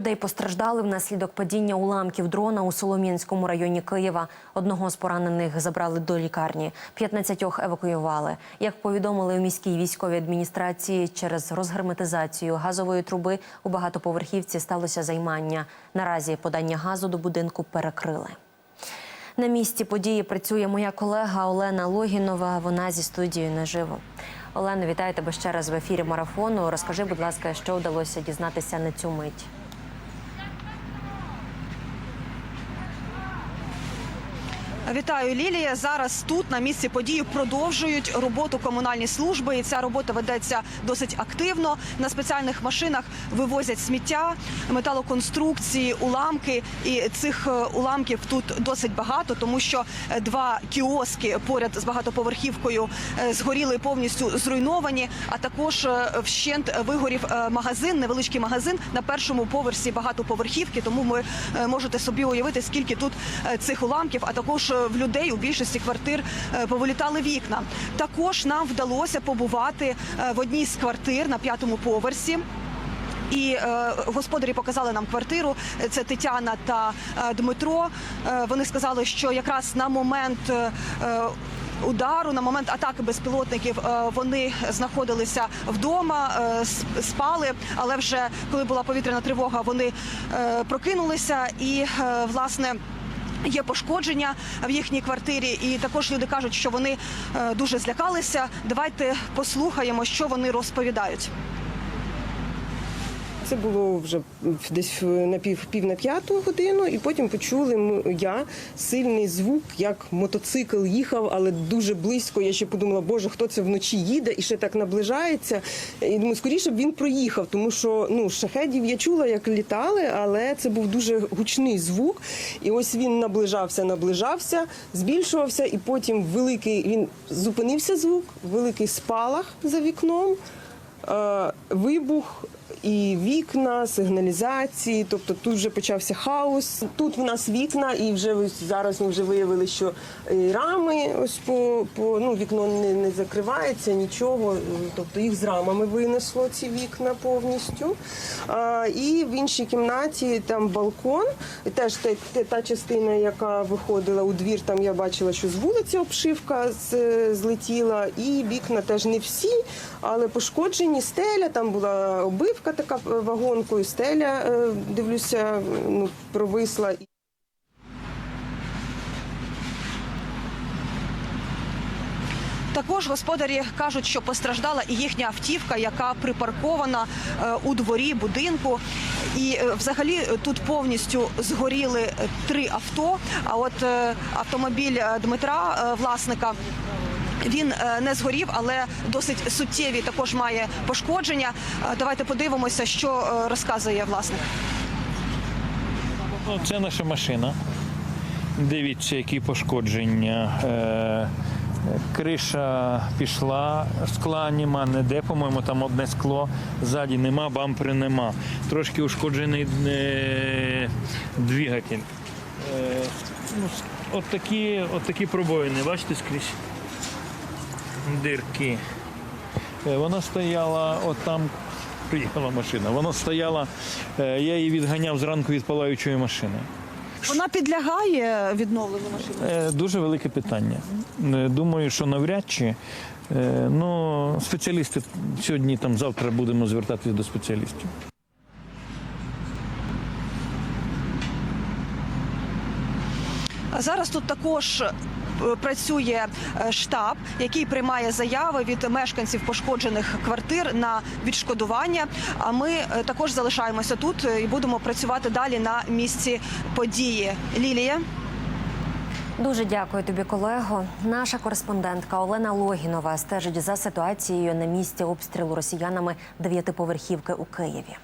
Людей постраждали внаслідок падіння уламків дрона у Солом'янському районі Києва. Одного з поранених забрали до лікарні, 15 евакуювали. Як повідомили у міській військовій адміністрації, через розгерметизацію газової труби у багатоповерхівці сталося займання. Наразі подання газу до будинку перекрили. На місці події працює моя колега Олена Логінова. Вона зі студією наживо. Олено, вітаю тебе ще раз в ефірі марафону. Розкажи, будь ласка, що вдалося дізнатися на цю мить. Вітаю, Лілія. Зараз тут на місці події продовжують роботу комунальні служби, і ця робота ведеться досить активно. На спеціальних машинах вивозять сміття, металоконструкції, уламки. І цих е, уламків тут досить багато, тому що е, два кіоски поряд з багатоповерхівкою е, згоріли повністю зруйновані. А також вщент вигорів магазин, невеличкий магазин на першому поверсі багатоповерхівки. Тому ви можете собі уявити, скільки тут цих уламків, а також в людей у більшості квартир е, повилітали вікна. Також нам вдалося побувати е, в одній з квартир на п'ятому поверсі. І е, господарі показали нам квартиру. Це Тетяна та е, Дмитро. Е, вони сказали, що якраз на момент. е, Удару на момент атаки безпілотників е, вони знаходилися вдома, спали. Але вже коли була повітряна тривога, вони прокинулися і власне. Є пошкодження в їхній квартирі, і також люди кажуть, що вони е, дуже злякалися. Давайте послухаємо, що вони розповідають. Це було вже десь на пів, пів на п'яту годину, і потім почули я сильний звук, як мотоцикл їхав, але дуже близько. Я ще подумала, боже, хто це вночі їде і ще так наближається. І думаю, скоріше б він проїхав, тому що ну шахедів я чула, як літали, але це був дуже гучний звук. І ось він наближався, наближався, збільшувався, і потім великий він зупинився звук, великий спалах за вікном. Е, вибух і вікна, сигналізації. Тобто тут вже почався хаос. Тут в нас вікна, і вже зараз ми вже виявили, що рами ось по, по ну вікно не, не закривається, нічого. Тобто їх з рамами винесло ці вікна повністю. А, і в іншій кімнаті там балкон, теж те, те- та частина, яка виходила у двір, там я бачила, що з вулиці обшивка злетіла, і вікна теж не всі, але пошкоджені. Стеля там була обивка така е, вагонкою. Стеля е, дивлюся, ну провисла. Також господарі кажуть, що постраждала і їхня автівка, яка припаркована е, у дворі будинку. І взагалі тут повністю згоріли три авто. А от автомобіль Дмитра, власника. Він е, не згорів, але досить суттєві також має пошкодження. Е, Давайте подивимося, що е, розказує власник. Ну, це наша машина. Дивіться, які пошкодження. Криша пішла, скла нема, ніде, по-моєму, там одне скло, ззаді нема, бампери нема. Трошки ушкоджений двигатель. Ну, от, такі, от такі пробоїни, бачите скрізь? Дирки. Е, Вона стояла, от там приїхала машина. Вона стояла, е, я її відганяв зранку від палаючої машини. Вона підлягає відновленню машини. Е, Дуже велике питання. Думаю, що навряд чи. Ну, спеціалісти сьогодні, там завтра будемо звертатися до спеціалістів. А Зараз тут також працює е, штаб, який приймає заяви від мешканців пошкоджених квартир на відшкодування. А ми е, також залишаємося тут е, і будемо працювати далі на місці події. Лілія. Дуже дякую тобі, колего. Наша кореспондентка Олена Логінова стежить за ситуацією на місці обстрілу росіянами дев'ятиповерхівки у Києві.